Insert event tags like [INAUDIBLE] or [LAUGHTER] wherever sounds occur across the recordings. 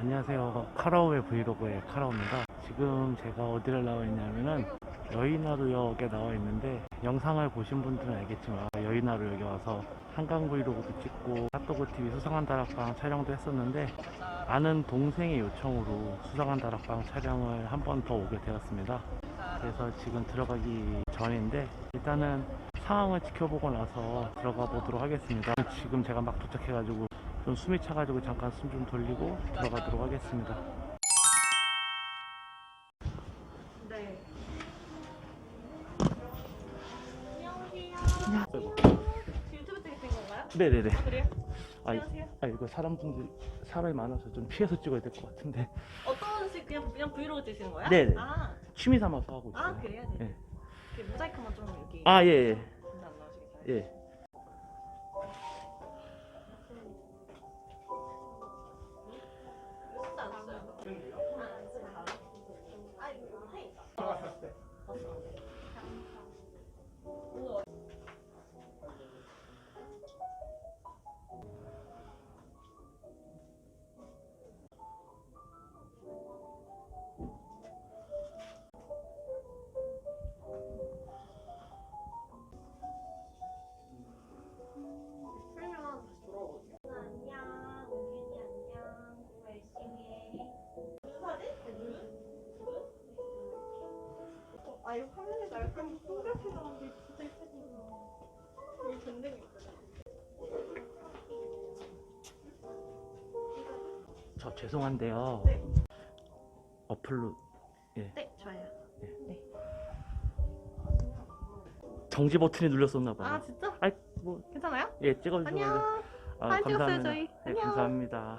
안녕하세요. 카라오의 브이로그의 카라오입니다. 지금 제가 어디를 나와 있냐면은 여의나루역에 나와 있는데 영상을 보신 분들은 알겠지만 여의나루역에 와서 한강 브이로그도 찍고 핫도그 TV 수상한 다락방 촬영도 했었는데 아는 동생의 요청으로 수상한 다락방 촬영을 한 번 더 오게 되었습니다. 그래서 지금 들어가기 전인데 일단은 상황을 지켜보고 나서 들어가 보도록 하겠습니다. 지금 제가 막 도착해가지고 좀 숨이 차가지고 잠깐 숨 좀 돌리고 들어가도록 하겠습니다. 네. 아이고. 유튜브 찍으신 건가요? 네네네. 아, 그래요? 아, 이- 안녕하세요. 아 이거 사람분들 사람이 많아서 좀 피해서 찍어야 될 것 같은데 어떤 식 그냥 그냥 브이로그 찍으시는 거예요? 네네. 아, 취미 삼아서 하고 있어요. 아 그래요? 네. 네. 그 모자이크만 좀 여기. 아 예. 예. 예. 아 이거 화면에서 약간 동그랗게 나오는 게 진짜 예쁘네요. 여기 전등이 있어요. 저 죄송한데요. 네. 어플로 네, 좋아요. 정지 버튼이 눌렸었나 봐요. 아 진짜? 아이 뭐 괜찮아요? 예, 찍어 주셔서 안녕. 아, 사진 찍었어요. 저희. 네, 안녕. 감사합니다.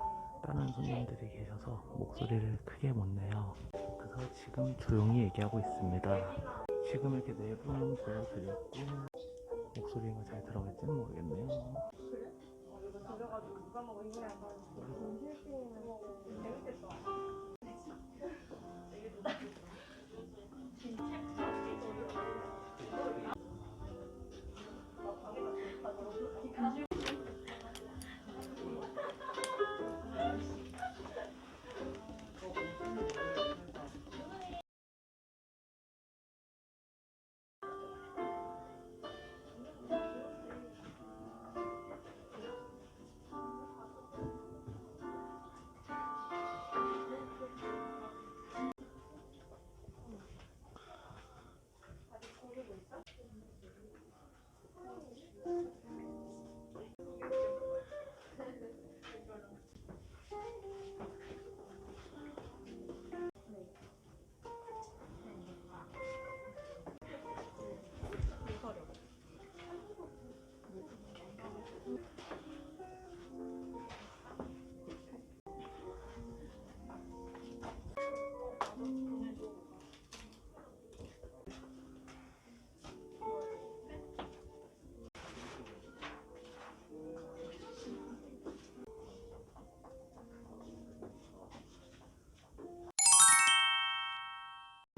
[LAUGHS] 다른 손님들이 계셔서 목소리를 크게 못 내요. 그래서 지금 조용히 얘기하고 있습니다. 지금 이렇게 네분 보여드렸고 목소리가 잘 들어갈지는 모르겠네요.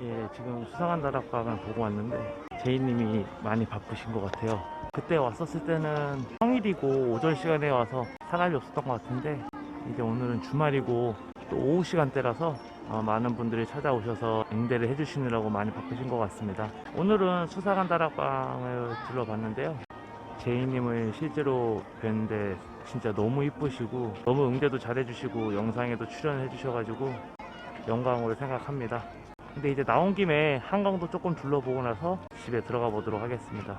예, 지금 수상한 다락방을 보고 왔는데 제이님이 많이 바쁘신 것 같아요. 그때 왔었을 때는 평일이고 오전 시간에 와서 사람이 없었던 것 같은데 이제 오늘은 주말이고 또 오후 시간대라서 어, 많은 분들이 찾아오셔서 응대를 해주시느라고 많이 바쁘신 것 같습니다. 오늘은 수상한 다락방을 둘러봤는데요. 제이님을 실제로 뵀는데 진짜 너무 이쁘시고 너무 응대도 잘해주시고 영상에도 출연해주셔가지고 영광으로 생각합니다. 근데 이제 나온 김에 한강도 조금 둘러보고 나서 집에 들어가 보도록 하겠습니다.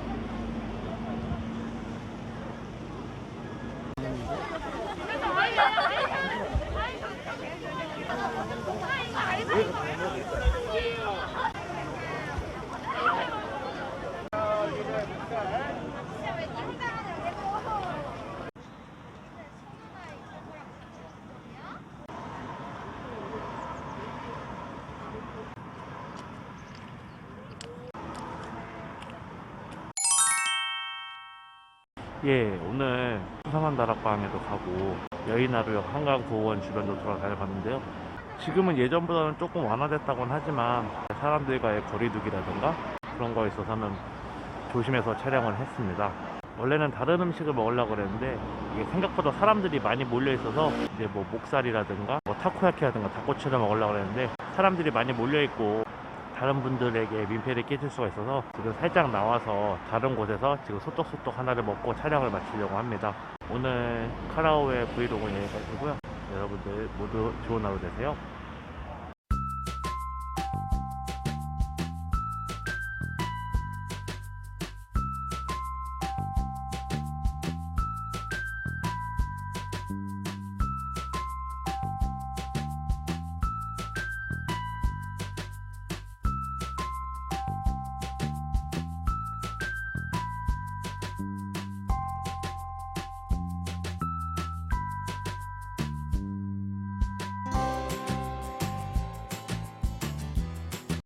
예, 오늘 수상한 다락방에도 가고 여의나루역 한강공원 주변도 돌아다녀봤는데요. 지금은 예전보다는 조금 완화됐다고는 하지만 사람들과의 거리두기라든가 그런 거에 있어서는 조심해서 촬영을 했습니다. 원래는 다른 음식을 먹으려고 그랬는데 이게 생각보다 사람들이 많이 몰려 있어서 이제 뭐 목살이라든가 뭐 타코야키라든가 닭꼬치를 먹으려고 그랬는데 사람들이 많이 몰려 있고 다른 분들에게 민폐를 끼칠 수가 있어서 지금 살짝 나와서 다른 곳에서 지금 소떡소떡 하나를 먹고 촬영을 마치려고 합니다. 오늘 카라오의 브이로그는 여기까지고요. 여러분들 모두 좋은 하루 되세요.